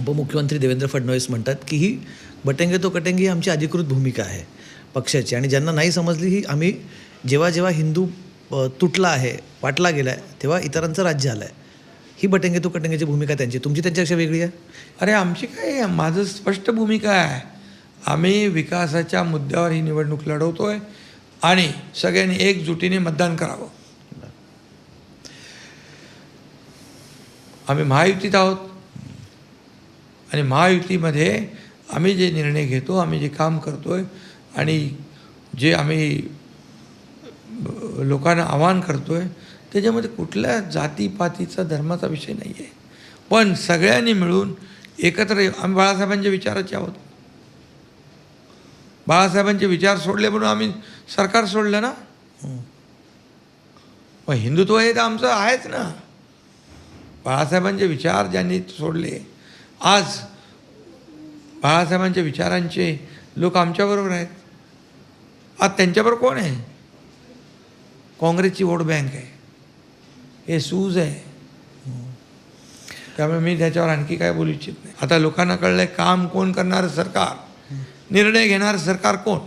उपमुख्यमंत्री देवेंद्र फडणवीस म्हणतात की ही बटेंगे तो कटेंगे ही आमची अधिकृत भूमिका आहे पक्षाची. आणि ज्यांना नाही समजली ही आम्ही जेव्हा जेव्हा हिंदू तुटला आहे वाटला गेला आहे तेव्हा इतरांचं राज्य आलं आहे ही बटेंगे तो कटेंगेची भूमिका त्यांची. तुमची त्यांच्यापेक्षा वेगळी आहे? अरे आमची काय माझं स्पष्ट भूमिका आहे. आम्ही विकासाच्या मुद्द्यावर ही निवडणूक लढवतो आहे आणि सगळ्यांनी एकजुटीने मतदान करावं. आम्ही महायुतीत आहोत. आणि महायुतीमध्ये आम्ही जे निर्णय घेतो आम्ही जे काम करतो आहे आणि जे आम्ही लोकांना आवाहन आहे त्याच्यामध्ये कुठल्या जातीपातीचा धर्माचा विषय नाही आहे पण सगळ्यांनी मिळून एकत्र येऊ. आम्ही बाळासाहेबांच्या विचाराचे आहोत. बाळासाहेबांचे विचार सोडले म्हणून आम्ही सरकार सोडलं ना? मग हिंदुत्व हे तर आमचं आहेच ना. बाळासाहेबांचे विचार ज्यांनी सोडले आज बाळासाहेबांच्या विचारांचे लोक आमच्याबरोबर आहेत. आज त्यांच्याबरोबर कोण आहे? काँग्रेसची वोट बँक आहे. हे सूज आहे. त्यामुळे मी त्याच्यावर आणखी काय बोलू इच्छित नाही. आता लोकांना कळलं आहे काम कोण करणारं? सरकार. निर्णय घेणारं सरकार कोण?